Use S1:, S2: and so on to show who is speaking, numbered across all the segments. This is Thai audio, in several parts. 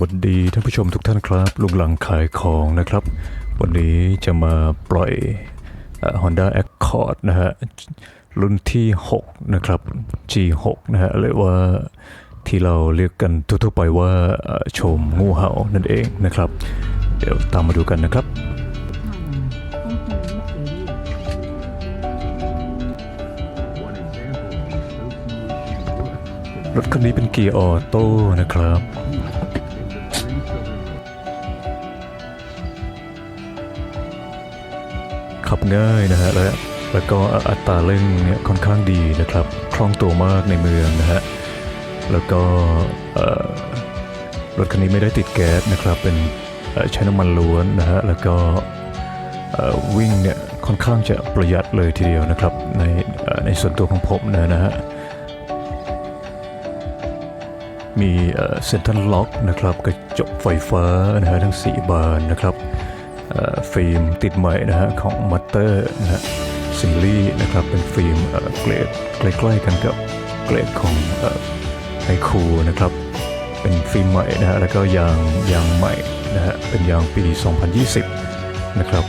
S1: วัสดีท่านผู้ชมทุกท่านครับ ลุงหลังขายของนะครับ วันนี้จะมาปล่อยเอ่อ Honda Accord นะฮะ รุ่นที่ 6 นะครับ G6 นะฮะหรือว่าที่เราเรียกกันทั่วๆไปว่าชมงูเห่านั่นเองนะครับ เดี๋ยวตามมาดูกันนะครับรถคันนี้เป็นเกียร์ออโต้นะครับ ขับง่ายนะฮะและแล้วก็อัตราเร่งเนี่ยค่อนข้างดีนะครับคล่องตัวมากในเมืองนะฮะแล้วก็รถคันนี้ไม่ได้ติดแก๊สนะครับเป็นใช้น้ำมันล้วนนะฮะแล้วก็วิ่งเนี่ยค่อนข้างจะประหยัดเลยทีเดียวนะครับในในส่วนตัวของผมนะนะฮะมีเซ็นทรัลล็อกนะครับกระจกไฟฟ้านะฮะทั้ง 4 บานนะครับ ฟิล์มติดใหม่นะฮะของมัตเตอร์นะฮะซีรีส์นะครับเป็นฟิล์มเกรดใกล้ๆกันกับเกรดของไฮคูนะครับเป็นฟิล์มใหม่นะฮะแล้วก็ยางยางใหม่นะฮะเป็นยางปี 2020 นะครับ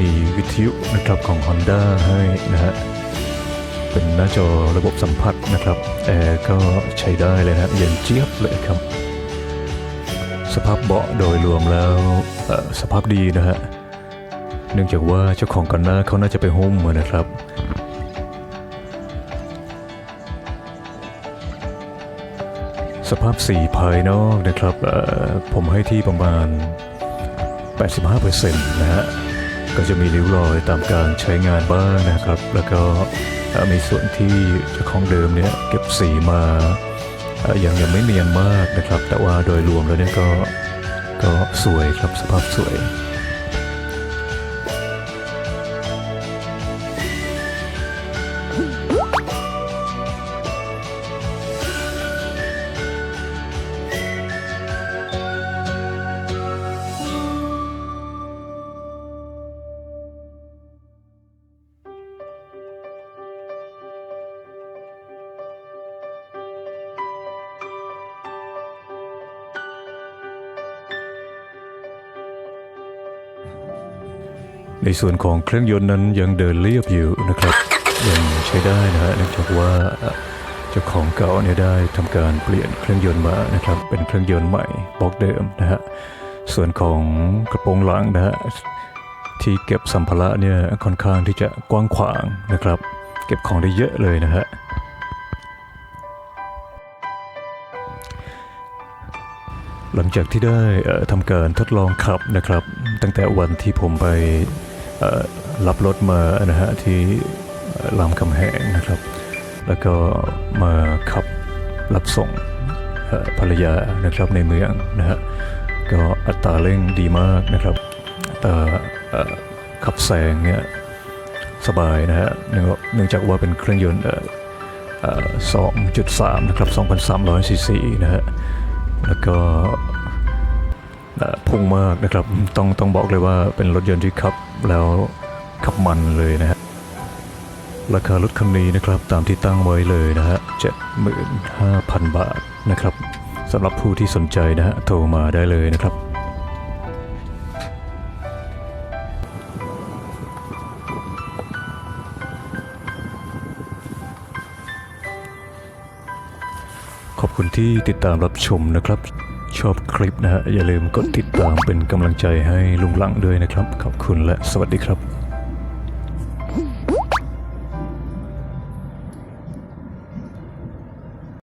S1: มีวิทยุนะครับของ Honda ให้นะฮะเป็นหน้าจอระบบสัมผัสนะครับแอร์ก็ใช้ได้เลยนะฮะเย็นเจี๊ยบเลยครับ สภาพเบาะโดยรวมแล้วสภาพดีนะฮะ เนื่องจากว่าเจ้าของกันหน้าเขาน่าจะไปหุ้มมานะครับสภาพสีภายนอกนะครับผมให้ที่ประมาณ 85%นะฮะ ก็จะมีริ้วรอยตามการใช้งานบ้างนะครับ แล้วก็มีส่วนที่เจ้าของเดิมเนี่ยเก็บสีมา ยังยังไม่เนียนมากนะครับ แต่ว่าโดยรวมแล้วเนี่ยก็ก็สวยครับสภาพสวย ในส่วนของเครื่องยนต์นั้นยังเดินเรียบอยู่นะครับ ยังใช้ได้นะฮะเนื่องจากว่าเจ้าของเก่าเนี่ยได้ทำการเปลี่ยนเครื่องยนต์มานะครับ เป็นเครื่องยนต์ใหม่บล็อกเดิมนะฮะส่วนของกระโปรงหลังนะฮะที่เก็บสัมภาระเนี่ยค่อนข้างที่จะกว้างขวางนะครับ เก็บของได้เยอะเลยนะฮะ หลังจากที่ได้ทำการทดลองขับนะครับ ตั้งแต่วันที่ผมไปรับรถมานะฮะที่เอ่อรามคำแหงนะครับ แล้วก็มาขับรับส่งภรรยานะครับในเมืองนะฮะก็อัตราเร่งดีมากนะครับอัตราเอ่อขับแซงเนี่ยสบายนะฮะเนื่องจากว่าเป็นเครื่องยนต์เอ่อเอ่อ2.3 นะครับ 2,300ซีซีนะฮะ แล้วก็พุ่งมากนะครับ ต้องต้องบอกเลยว่าเป็นรถยนต์ที่ขับแล้วขับมันเลยนะฮะ ราคารถคันนี้นะครับตามที่ตั้งไว้เลยนะฮะ 75,000 บาทนะครับสำหรับผู้ที่สนใจนะฮะ โทรมาได้เลยนะครับ ขอบคุณที่ติดตามรับชมนะครับ ชอบคลิปนะฮะอย่าลืมกดติดตามเป็นกำลังใจให้ลุงหลังด้วยนะครับ ขอบคุณและสวัสดีครับ